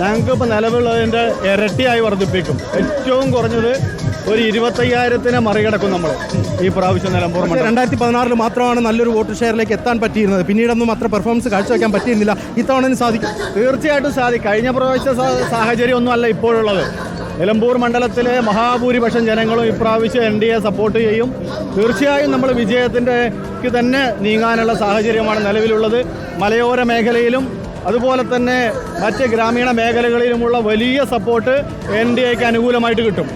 ഞങ്ങൾക്ക് ഇപ്പോൾ നിലവിലുള്ളതിന്റെ ഇരട്ടിയായി വർദ്ധിപ്പിക്കും. ഏറ്റവും കുറഞ്ഞത് ഒരു ഇരുപത്തയ്യായിരത്തിനെ മറികടക്കും നമ്മൾ ഈ പ്രാവശ്യം നിലമ്പൂർ രണ്ടായിരത്തി പതിനാറിൽ മാത്രമാണ് നല്ലൊരു വോട്ട് ഷെയറിലേക്ക് എത്താൻ പറ്റിയിരുന്നത്. പിന്നീടൊന്നും അത്ര പെർഫോമൻസ് കാഴ്ചവെക്കാൻ പറ്റിയിരുന്നില്ല. ഇത്തവണ സാധിക്കും. തീർച്ചയായിട്ടും സാധിക്കും കഴിഞ്ഞ പ്രാവശ്യ സാഹചര്യം ഒന്നും അല്ല ഇപ്പോഴുള്ളത്. നിലമ്പൂർ മണ്ഡലത്തിലെ മഹാഭൂരിപക്ഷം ജനങ്ങളും ഇപ്രാവശ്യം എൻ ഡി എ സപ്പോർട്ട് ചെയ്യും. തീർച്ചയായും നമ്മൾ വിജയത്തിന്റെ തന്നെ നീങ്ങാനുള്ള സാഹചര്യമാണ് നിലവിലുള്ളത്. മലയോര മേഖലയിലും അതുപോലെ തന്നെ മറ്റ് ഗ്രാമീണ മേഖലകളിലുമുള്ള വലിയ സപ്പോർട്ട് എൻ ഡി എക്ക് അനുകൂലമായിട്ട് കിട്ടും.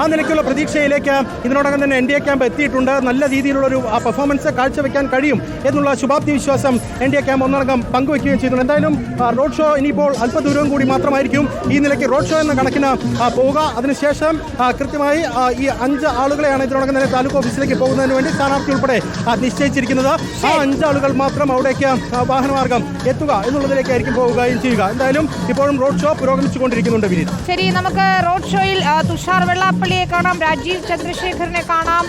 ആ നിലയ്ക്കുള്ള പ്രതീക്ഷയിലേക്ക് ഇതിനോടകം തന്നെ എൻ ഡി എ ക്യാമ്പ് എത്തിയിട്ടുണ്ട്. നല്ല രീതിയിലുള്ളൊരു ആ പെർഫോമൻസ് കാഴ്ചവെക്കാൻ കഴിയും എന്നുള്ള ശുഭാപ്തി വിശ്വാസം എൻ ഡി എ ക്യാമ്പ് ഒന്നടങ്കം പങ്കുവയ്ക്കുകയും ചെയ്തിട്ടുണ്ട്. എന്തായാലും റോഡ് ഷോ ഇനിയിപ്പോൾ അല്പദൂരവും കൂടി മാത്രമായിരിക്കും ഈ നിലയ്ക്ക് റോഡ് ഷോ എന്ന കണക്കിന് പോവുക. അതിനുശേഷം കൃത്യമായി ഈ അഞ്ച് ആളുകളെയാണ് ഇതിനോടകം തന്നെ താലൂക്ക് ഓഫീസിലേക്ക് പോകുന്നതിന് വേണ്ടി സ്ഥാനാർത്ഥി ഉൾപ്പെടെ നിശ്ചയിച്ചിരിക്കുന്നത്. ആ അഞ്ച് ആളുകൾ മാത്രം അവിടേക്ക് വാഹനമാർഗം എത്തുക എന്നുള്ളതിലേക്കായിരിക്കും പോവുകയും ചെയ്യുക. എന്തായാലും ഇപ്പോഴും റോഡ് ഷോ പുരോഗമിച്ചുകൊണ്ടിരിക്കുന്നുണ്ട് വിനീത്. ശരി നമുക്ക് റോഡ് ഷോയിൽ തുഷാർ തുഷാർ വെള്ളാപ്പള്ളിയെ കാണാം രാജീവ് ചന്ദ്രശേഖരനെ കാണാം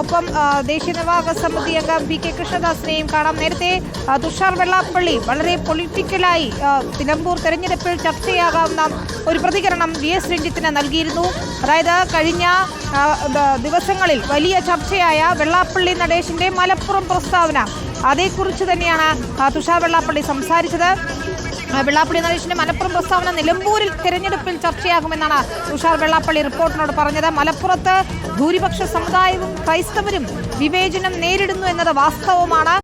ഒപ്പം ദേശീയ നിർവാഹക സമിതി അംഗം പി കെ കൃഷ്ണദാസിനെയും കാണാം. നേരത്തെ തുഷാർ വെള്ളാപ്പള്ളി വളരെ പൊളിറ്റിക്കലായി നിലമ്പൂർ തെരഞ്ഞെടുപ്പിൽ ചർച്ചയാകാവുന്ന ഒരു പ്രതികരണം വി എസ് രഞ്ജിത്തിന് നൽകിയിരുന്നു. അതായത് കഴിഞ്ഞ ദിവസങ്ങളിൽ വലിയ ചർച്ചയായ വെള്ളാപ്പള്ളി നടേശിന്റെ മലപ്പുറം പ്രസ്താവന. അതേക്കുറിച്ച് തന്നെയാണ് തുഷാർ വെള്ളാപ്പള്ളി സംസാരിച്ചത്. വെള്ളാപ്പള്ളി നടേശിന്റെ മലപ്പുറം പ്രസ്താവന നിലമ്പൂരിൽ തെരഞ്ഞെടുപ്പിൽ ചർച്ചയാകുമെന്നാണ് തുഷാർ വെള്ളാപ്പള്ളി റിപ്പോർട്ടിനോട് പറഞ്ഞത്. മലപ്പുറത്ത് ഭൂരിപക്ഷ സമുദായവും ക്രൈസ്തവരും വിവേചനം നേരിടുന്നു എന്നത് വാസ്തവമാണ്.